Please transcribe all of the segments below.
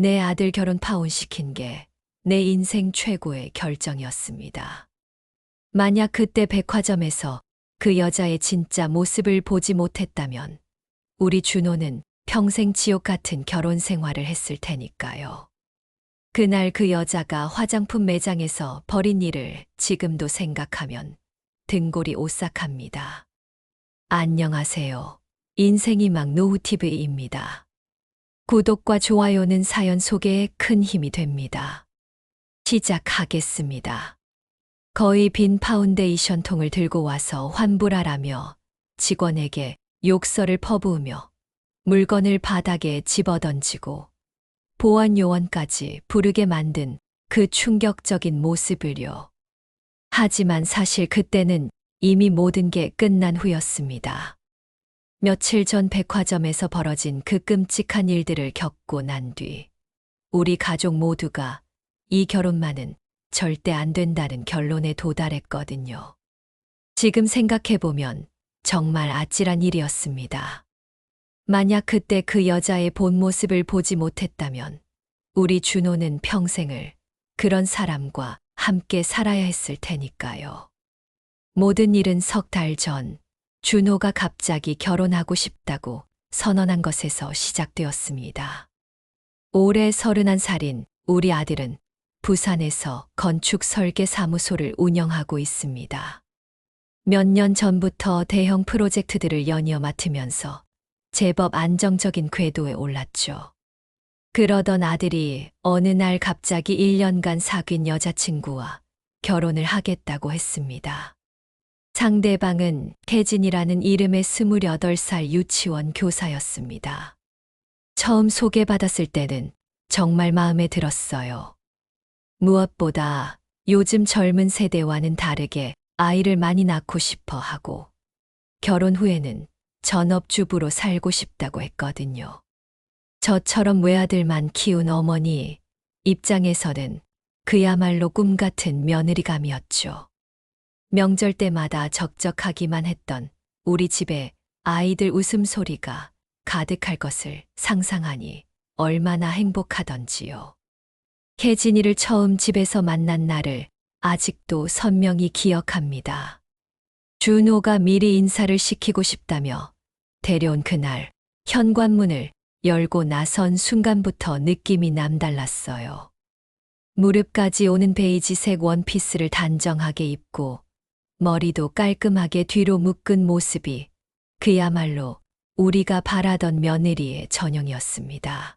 내 아들 결혼 파혼시킨 게 내 인생 최고의 결정이었습니다. 만약 그때 백화점에서 그 여자의 진짜 모습을 보지 못했다면 우리 준호는 평생 지옥 같은 결혼 생활을 했을 테니까요. 그날 그 여자가 화장품 매장에서 벌인 일을 지금도 생각하면 등골이 오싹합니다. 안녕하세요. 인생이 막 노후TV입니다. 구독과 좋아요는 사연 소개에 큰 힘이 됩니다. 시작하겠습니다. 거의 빈 파운데이션 통을 들고 와서 환불하라며 직원에게 욕설을 퍼부으며 물건을 바닥에 집어던지고 보안 요원까지 부르게 만든 그 충격적인 모습을요. 하지만 사실 그때는 이미 모든 게 끝난 후였습니다. 며칠 전 백화점에서 벌어진 그 끔찍한 일들을 겪고 난 뒤, 우리 가족 모두가 이 결혼만은 절대 안 된다는 결론에 도달했거든요. 지금 생각해보면 정말 아찔한 일이었습니다. 만약 그때 그 여자의 본 모습을 보지 못했다면 우리 준호는 평생을 그런 사람과 함께 살아야 했을 테니까요. 모든 일은 석 달 전 준호가 갑자기 결혼하고 싶다고 선언한 것에서 시작되었습니다. 올해 31살인 우리 아들은 부산에서 건축 설계 사무소를 운영하고 있습니다. 몇 년 전부터 대형 프로젝트들을 연이어 맡으면서 제법 안정적인 궤도에 올랐죠. 그러던 아들이 어느 날 갑자기 1년간 사귄 여자친구와 결혼을 하겠다고 했습니다. 상대방은 혜진이라는 이름의 28살 유치원 교사였습니다. 처음 소개받았을 때는 정말 마음에 들었어요. 무엇보다 요즘 젊은 세대와는 다르게 아이를 많이 낳고 싶어 하고 결혼 후에는 전업주부로 살고 싶다고 했거든요. 저처럼 외아들만 키운 어머니 입장에서는 그야말로 꿈 같은 며느리감이었죠. 명절 때마다 적적하기만 했던 우리 집에 아이들 웃음소리가 가득할 것을 상상하니 얼마나 행복하던지요. 혜진이를 처음 집에서 만난 날을 아직도 선명히 기억합니다. 준호가 미리 인사를 시키고 싶다며 데려온 그날 현관문을 열고 나선 순간부터 느낌이 남달랐어요. 무릎까지 오는 베이지색 원피스를 단정하게 입고 머리도 깔끔하게 뒤로 묶은 모습이 그야말로 우리가 바라던 며느리의 전형이었습니다.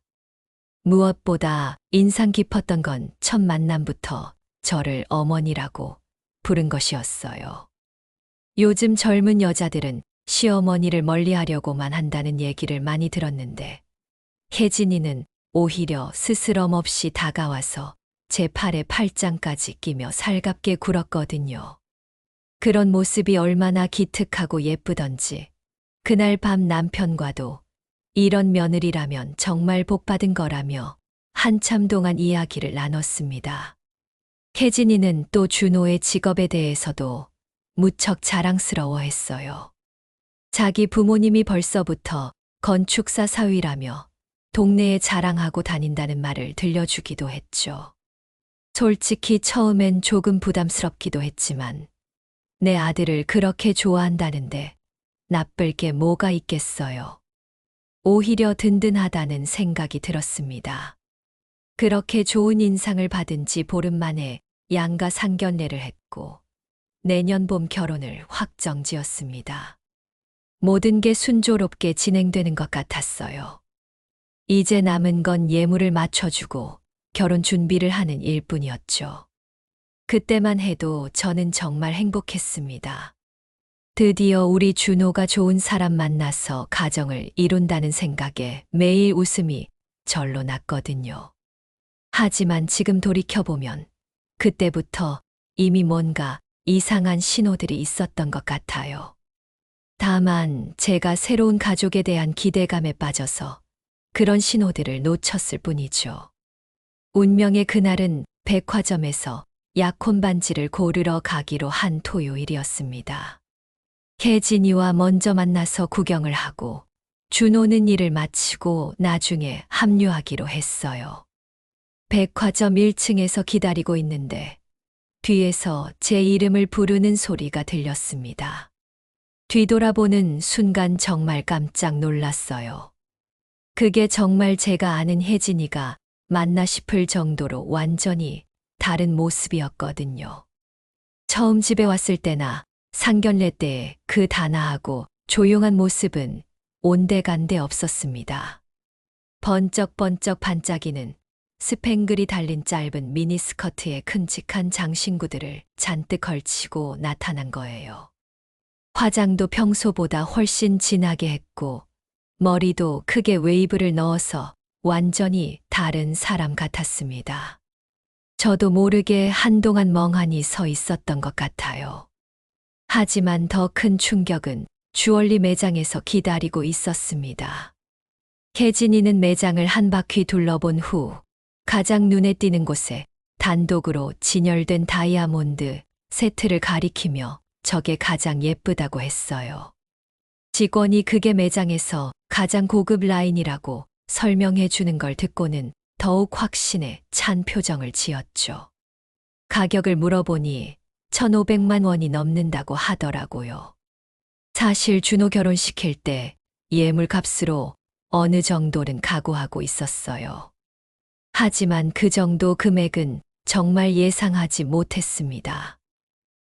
무엇보다 인상 깊었던 건 첫 만남부터 저를 어머니라고 부른 것이었어요. 요즘 젊은 여자들은 시어머니를 멀리하려고만 한다는 얘기를 많이 들었는데 혜진이는 오히려 스스럼 없이 다가와서 제 팔에 팔짱까지 끼며 살갑게 굴었거든요. 그런 모습이 얼마나 기특하고 예쁘던지 그날 밤 남편과도 이런 며느리라면 정말 복받은 거라며 한참 동안 이야기를 나눴습니다. 혜진이는 또 준호의 직업에 대해서도 무척 자랑스러워 했어요. 자기 부모님이 벌써부터 건축사 사위라며 동네에 자랑하고 다닌다는 말을 들려주기도 했죠. 솔직히 처음엔 조금 부담스럽기도 했지만 내 아들을 그렇게 좋아한다는데 나쁠 게 뭐가 있겠어요. 오히려 든든하다는 생각이 들었습니다. 그렇게 좋은 인상을 받은 지 보름 만에 양가 상견례를 했고 내년 봄 결혼을 확정 지었습니다. 모든 게 순조롭게 진행되는 것 같았어요. 이제 남은 건 예물을 맞춰주고 결혼 준비를 하는 일뿐이었죠. 그때만 해도 저는 정말 행복했습니다. 드디어 우리 준호가 좋은 사람 만나서 가정을 이룬다는 생각에 매일 웃음이 절로 났거든요. 하지만 지금 돌이켜보면 그때부터 이미 뭔가 이상한 신호들이 있었던 것 같아요. 다만 제가 새로운 가족에 대한 기대감에 빠져서 그런 신호들을 놓쳤을 뿐이죠. 운명의 그날은 백화점에서 약혼 반지를 고르러 가기로 한 토요일이었습니다. 혜진이와 먼저 만나서 구경을 하고 준호는 일을 마치고 나중에 합류하기로 했어요. 백화점 1층에서 기다리고 있는데 뒤에서 제 이름을 부르는 소리가 들렸습니다. 뒤돌아보는 순간 정말 깜짝 놀랐어요. 그게 정말 제가 아는 혜진이가 맞나 싶을 정도로 완전히 다른 모습이었거든요. 처음 집에 왔을 때나 상견례 때의 그 단아하고 조용한 모습은 온데간데 없었습니다. 번쩍번쩍 반짝이는 스팽글이 달린 짧은 미니스커트에 큼직한 장신구들을 잔뜩 걸치고 나타난 거예요. 화장도 평소보다 훨씬 진하게 했고, 머리도 크게 웨이브를 넣어서 완전히 다른 사람 같았습니다. 저도 모르게 한동안 멍하니 서 있었던 것 같아요. 하지만 더 큰 충격은 주얼리 매장에서 기다리고 있었습니다. 혜진이는 매장을 한 바퀴 둘러본 후 가장 눈에 띄는 곳에 단독으로 진열된 다이아몬드 세트를 가리키며 저게 가장 예쁘다고 했어요. 직원이 그게 매장에서 가장 고급 라인이라고 설명해 주는 걸 듣고는 더욱 확신에 찬 표정을 지었죠. 가격을 물어보니 1,500만 원이 넘는다고 하더라고요. 사실 준호 결혼시킬 때 예물 값으로 어느 정도는 각오하고 있었어요. 하지만 그 정도 금액은 정말 예상하지 못했습니다.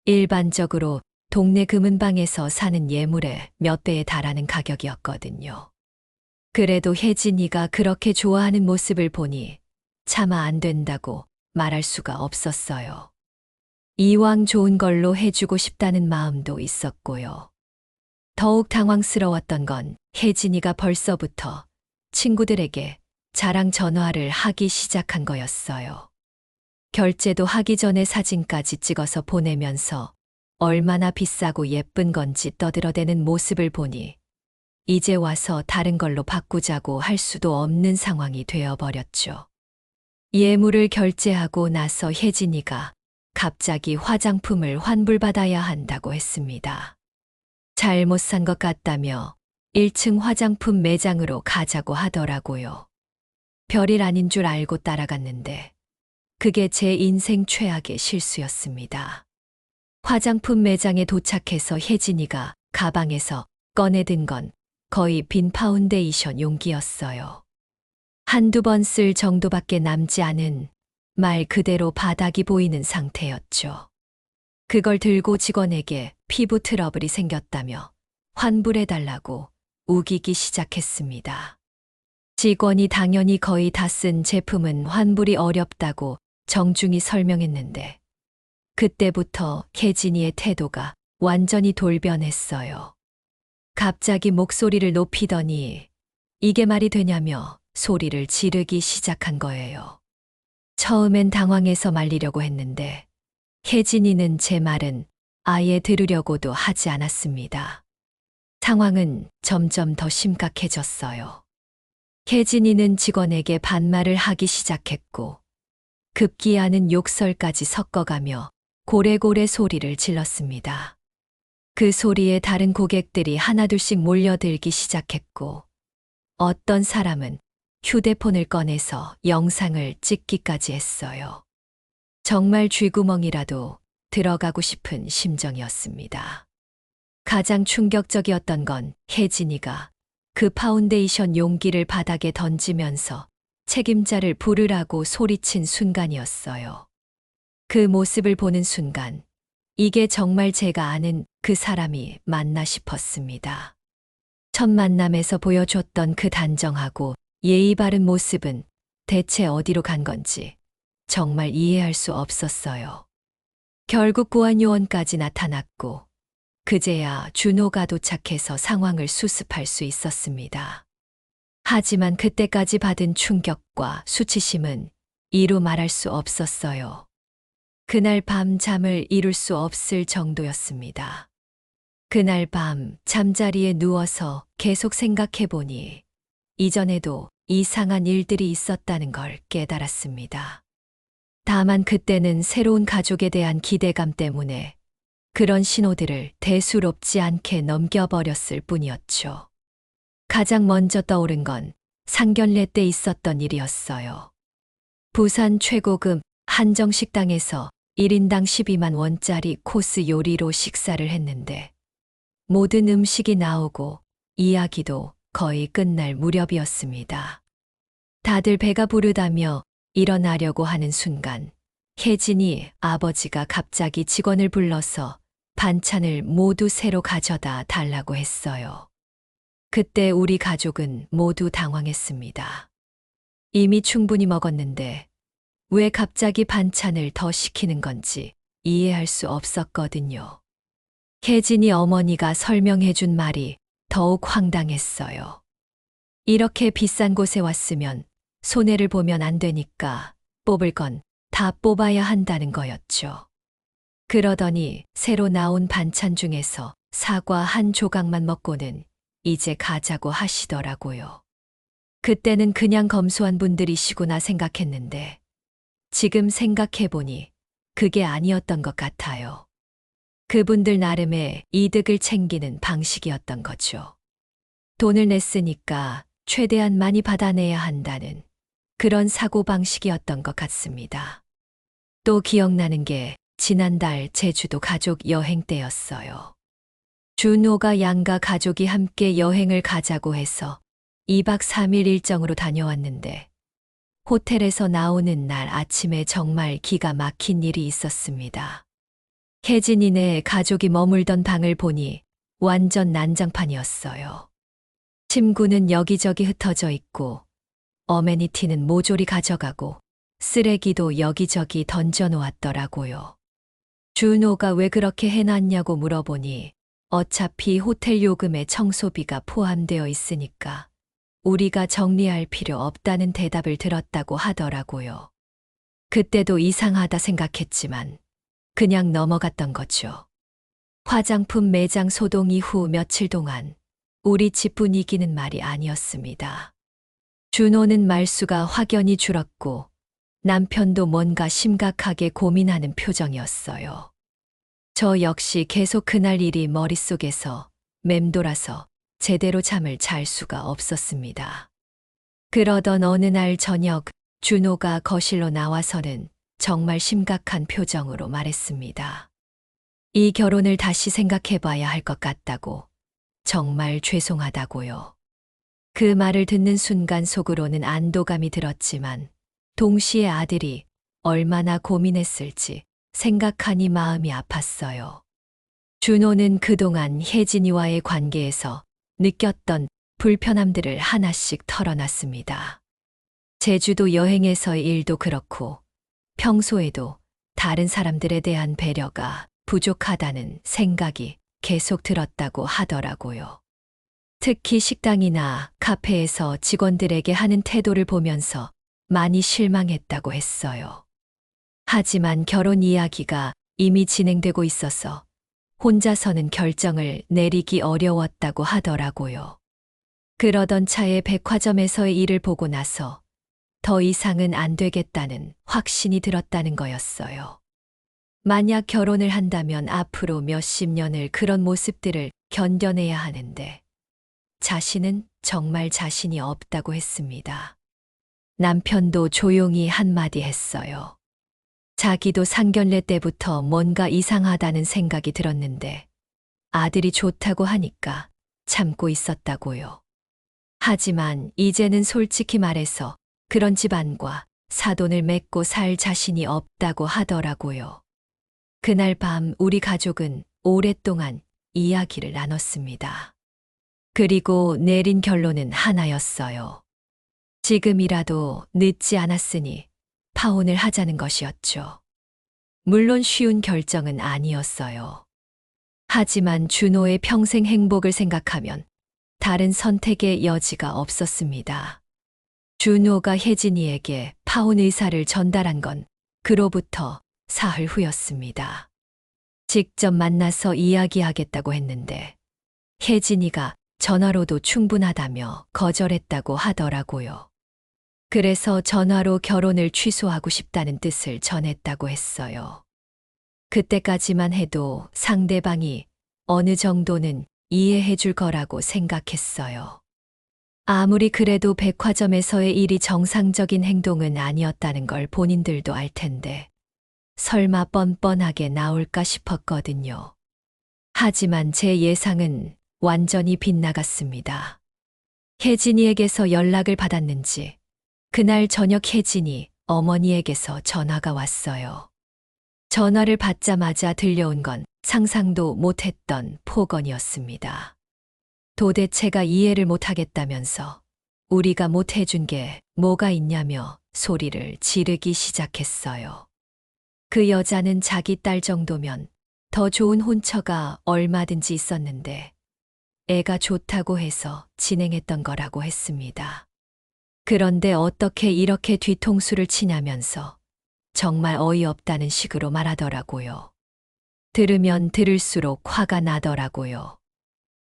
일반적으로 동네 금은방에서 사는 예물의 몇 배에 달하는 가격이었거든요. 그래도 혜진이가 그렇게 좋아하는 모습을 보니 차마 안 된다고 말할 수가 없었어요. 이왕 좋은 걸로 해주고 싶다는 마음도 있었고요. 더욱 당황스러웠던 건 혜진이가 벌써부터 친구들에게 자랑 전화를 하기 시작한 거였어요. 결제도 하기 전에 사진까지 찍어서 보내면서 얼마나 비싸고 예쁜 건지 떠들어대는 모습을 보니 이제 와서 다른 걸로 바꾸자고 할 수도 없는 상황이 되어버렸죠. 예물을 결제하고 나서 혜진이가 갑자기 화장품을 환불받아야 한다고 했습니다. 잘못 산 것 같다며 1층 화장품 매장으로 가자고 하더라고요. 별일 아닌 줄 알고 따라갔는데 그게 제 인생 최악의 실수였습니다. 화장품 매장에 도착해서 혜진이가 가방에서 꺼내든 건 거의 빈 파운데이션 용기였어요. 한두 번 쓸 정도밖에 남지 않은 말 그대로 바닥이 보이는 상태였죠. 그걸 들고 직원에게 피부 트러블이 생겼다며 환불해달라고 우기기 시작했습니다. 직원이 당연히 거의 다 쓴 제품은 환불이 어렵다고 정중히 설명했는데, 그때부터 혜진이의 태도가 완전히 돌변했어요. 갑자기 목소리를 높이더니 이게 말이 되냐며 소리를 지르기 시작한 거예요. 처음엔 당황해서 말리려고 했는데 혜진이는 제 말은 아예 들으려고도 하지 않았습니다. 상황은 점점 더 심각해졌어요. 혜진이는 직원에게 반말을 하기 시작했고 급기야는 욕설까지 섞어가며 고래고래 소리를 질렀습니다. 그 소리에 다른 고객들이 하나둘씩 몰려들기 시작했고 어떤 사람은 휴대폰을 꺼내서 영상을 찍기까지 했어요. 정말 쥐구멍이라도 들어가고 싶은 심정이었습니다. 가장 충격적이었던 건 혜진이가 그 파운데이션 용기를 바닥에 던지면서 책임자를 부르라고 소리친 순간이었어요. 그 모습을 보는 순간, 이게 정말 제가 아는 그 사람이 맞나 싶었습니다. 첫 만남에서 보여줬던 그 단정하고 예의 바른 모습은 대체 어디로 간 건지 정말 이해할 수 없었어요. 결국 보안요원까지 나타났고, 그제야 준호가 도착해서 상황을 수습할 수 있었습니다. 하지만 그때까지 받은 충격과 수치심은 이루 말할 수 없었어요. 그날 밤 잠을 이룰 수 없을 정도였습니다. 그날 밤 잠자리에 누워서 계속 생각해 보니 이전에도 이상한 일들이 있었다는 걸 깨달았습니다. 다만 그때는 새로운 가족에 대한 기대감 때문에 그런 신호들을 대수롭지 않게 넘겨버렸을 뿐이었죠. 가장 먼저 떠오른 건 상견례 때 있었던 일이었어요. 부산 최고급 한정식당에서 1인당 12만 원짜리 코스 요리로 식사를 했는데 모든 음식이 나오고 이야기도 거의 끝날 무렵이었습니다. 다들 배가 부르다며 일어나려고 하는 순간 혜진이 아버지가 갑자기 직원을 불러서 반찬을 모두 새로 가져다 달라고 했어요. 그때 우리 가족은 모두 당황했습니다. 이미 충분히 먹었는데 왜 갑자기 반찬을 더 시키는 건지 이해할 수 없었거든요. 혜진이 어머니가 설명해 준 말이 더욱 황당했어요. 이렇게 비싼 곳에 왔으면 손해를 보면 안 되니까 뽑을 건 다 뽑아야 한다는 거였죠. 그러더니 새로 나온 반찬 중에서 사과 한 조각만 먹고는 이제 가자고 하시더라고요. 그때는 그냥 검소한 분들이시구나 생각했는데 지금 생각해보니 그게 아니었던 것 같아요. 그분들 나름의 이득을 챙기는 방식이었던 거죠. 돈을 냈으니까 최대한 많이 받아내야 한다는 그런 사고방식이었던 것 같습니다. 또 기억나는 게 지난달 제주도 가족 여행 때였어요. 준호가 양가 가족이 함께 여행을 가자고 해서 2박 3일 일정으로 다녀왔는데 호텔에서 나오는 날 아침에 정말 기가 막힌 일이 있었습니다. 혜진이네 가족이 머물던 방을 보니 완전 난장판이었어요. 침구는 여기저기 흩어져 있고 어메니티는 모조리 가져가고 쓰레기도 여기저기 던져 놓았더라고요. 준호가 왜 그렇게 해놨냐고 물어보니 어차피 호텔 요금에 청소비가 포함되어 있으니까 우리가 정리할 필요 없다는 대답을 들었다고 하더라고요. 그때도 이상하다 생각했지만 그냥 넘어갔던 거죠. 화장품 매장 소동 이후 며칠 동안 우리 집 분위기는 말이 아니었습니다. 준호는 말수가 확연히 줄었고 남편도 뭔가 심각하게 고민하는 표정이었어요. 저 역시 계속 그날 일이 머릿속에서 맴돌아서 제대로 잠을 잘 수가 없었습니다. 그러던 어느 날 저녁 준호가 거실로 나와서는 정말 심각한 표정으로 말했습니다. 이 결혼을 다시 생각해 봐야 할 것 같다고. 정말 죄송하다고요. 그 말을 듣는 순간 속으로는 안도감이 들었지만 동시에 아들이 얼마나 고민했을지 생각하니 마음이 아팠어요. 준호는 그동안 혜진이와의 관계에서 느꼈던 불편함들을 하나씩 털어놨습니다. 제주도 여행에서의 일도 그렇고 평소에도 다른 사람들에 대한 배려가 부족하다는 생각이 계속 들었다고 하더라고요. 특히 식당이나 카페에서 직원들에게 하는 태도를 보면서 많이 실망했다고 했어요. 하지만 결혼 이야기가 이미 진행되고 있어서 혼자서는 결정을 내리기 어려웠다고 하더라고요. 그러던 차에 백화점에서의 일을 보고 나서 더 이상은 안 되겠다는 확신이 들었다는 거였어요. 만약 결혼을 한다면 앞으로 몇십 년을 그런 모습들을 견뎌내야 하는데 자신은 정말 자신이 없다고 했습니다. 남편도 조용히 한마디 했어요. 자기도 상견례 때부터 뭔가 이상하다는 생각이 들었는데 아들이 좋다고 하니까 참고 있었다고요. 하지만 이제는 솔직히 말해서 그런 집안과 사돈을 맺고 살 자신이 없다고 하더라고요. 그날 밤 우리 가족은 오랫동안 이야기를 나눴습니다. 그리고 내린 결론은 하나였어요. 지금이라도 늦지 않았으니 파혼을 하자는 것이었죠. 물론 쉬운 결정은 아니었어요. 하지만 준호의 평생 행복을 생각하면 다른 선택의 여지가 없었습니다. 준호가 혜진이에게 파혼 의사를 전달한 건 그로부터 사흘 후였습니다. 직접 만나서 이야기하겠다고 했는데 혜진이가 전화로도 충분하다며 거절했다고 하더라고요. 그래서 전화로 결혼을 취소하고 싶다는 뜻을 전했다고 했어요. 그때까지만 해도 상대방이 어느 정도는 이해해 줄 거라고 생각했어요. 아무리 그래도 백화점에서의 일이 정상적인 행동은 아니었다는 걸 본인들도 알 텐데, 설마 뻔뻔하게 나올까 싶었거든요. 하지만 제 예상은 완전히 빗나갔습니다. 혜진이에게서 연락을 받았는지, 그날 저녁 혜진이 어머니에게서 전화가 왔어요. 전화를 받자마자 들려온 건 상상도 못했던 폭언이었습니다. 도대체가 이해를 못하겠다면서 우리가 못해준 게 뭐가 있냐며 소리를 지르기 시작했어요. 그 여자는 자기 딸 정도면 더 좋은 혼처가 얼마든지 있었는데 애가 좋다고 해서 진행했던 거라고 했습니다. 그런데 어떻게 이렇게 뒤통수를 치냐면서 정말 어이없다는 식으로 말하더라고요. 들으면 들을수록 화가 나더라고요.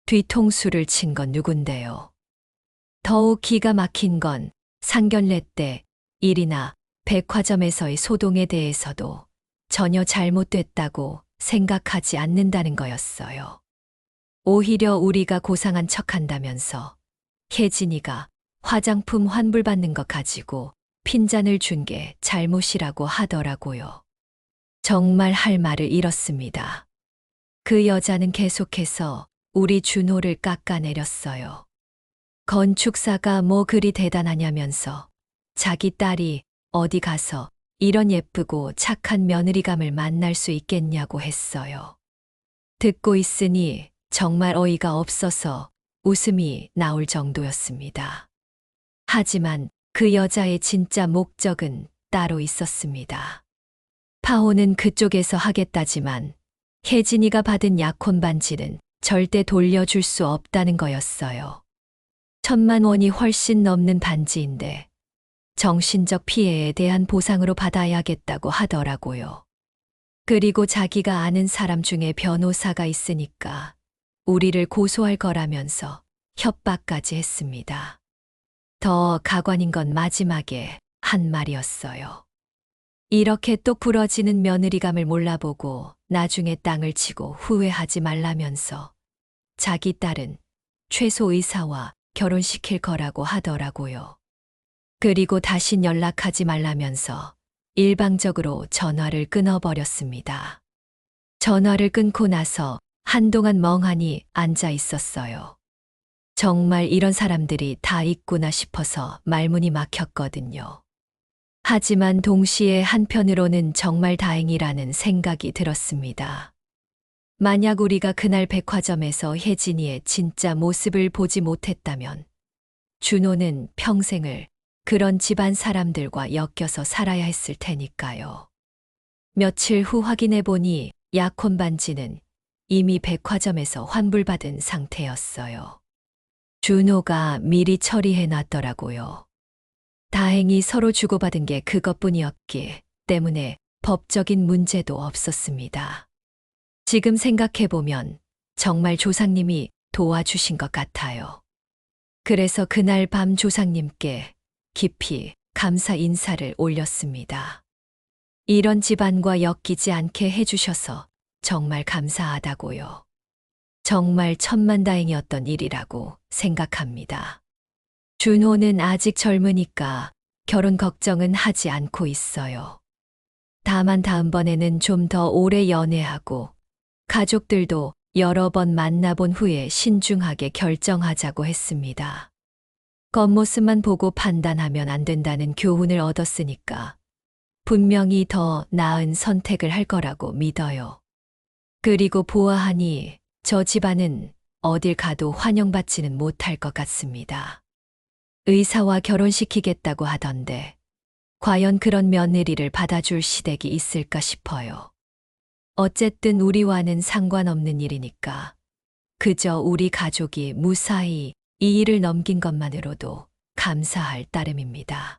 뒤통수를 친 건 누군데요. 더욱 기가 막힌 건 상견례 때 일이나 백화점에서의 소동에 대해서도 전혀 잘못됐다고 생각하지 않는다는 거였어요. 오히려 우리가 고상한 척 한다면서 혜진이가 화장품 환불받는 것 가지고 핀잔을 준 게 잘못이라고 하더라고요. 정말 할 말을 잃었습니다. 그 여자는 계속해서 우리 준호를 깎아내렸어요. 건축사가 뭐 그리 대단하냐면서 자기 딸이 어디 가서 이런 예쁘고 착한 며느리감을 만날 수 있겠냐고 했어요. 듣고 있으니 정말 어이가 없어서 웃음이 나올 정도였습니다. 하지만 그 여자의 진짜 목적은 따로 있었습니다. 파혼은 그쪽에서 하겠다지만 혜진이가 받은 약혼 반지는 절대 돌려줄 수 없다는 거였어요. 천만 원이 훨씬 넘는 반지인데 정신적 피해에 대한 보상으로 받아야겠다고 하더라고요. 그리고 자기가 아는 사람 중에 변호사가 있으니까 우리를 고소할 거라면서 협박까지 했습니다. 더 가관인 건 마지막에 한 말이었어요. 이렇게 똑 부러지는 며느리감을 몰라보고 나중에 땅을 치고 후회하지 말라면서 자기 딸은 최소 의사와 결혼시킬 거라고 하더라고요. 그리고 다신 연락하지 말라면서 일방적으로 전화를 끊어버렸습니다. 전화를 끊고 나서 한동안 멍하니 앉아 있었어요. 정말 이런 사람들이 다 있구나 싶어서 말문이 막혔거든요. 하지만 동시에 한편으로는 정말 다행이라는 생각이 들었습니다. 만약 우리가 그날 백화점에서 혜진이의 진짜 모습을 보지 못했다면 준호는 평생을 그런 집안 사람들과 엮여서 살아야 했을 테니까요. 며칠 후 확인해 보니 약혼 반지는 이미 백화점에서 환불받은 상태였어요. 준호가 미리 처리해 놨더라고요. 다행히 서로 주고받은 게 그것뿐이었기 때문에 법적인 문제도 없었습니다. 지금 생각해보면 정말 조상님이 도와주신 것 같아요. 그래서 그날 밤 조상님께 깊이 감사 인사를 올렸습니다. 이런 집안과 엮이지 않게 해주셔서 정말 감사하다고요. 정말 천만다행이었던 일이라고 생각합니다. 준호는 아직 젊으니까 결혼 걱정은 하지 않고 있어요. 다만 다음번에는 좀 더 오래 연애하고 가족들도 여러 번 만나본 후에 신중하게 결정하자고 했습니다. 겉모습만 보고 판단하면 안 된다는 교훈을 얻었으니까 분명히 더 나은 선택을 할 거라고 믿어요. 그리고 보아하니 저 집안은 어딜 가도 환영받지는 못할 것 같습니다. 의사와 결혼시키겠다고 하던데 과연 그런 며느리를 받아줄 시댁이 있을까 싶어요. 어쨌든 우리와는 상관없는 일이니까 그저 우리 가족이 무사히 이 일을 넘긴 것만으로도 감사할 따름입니다.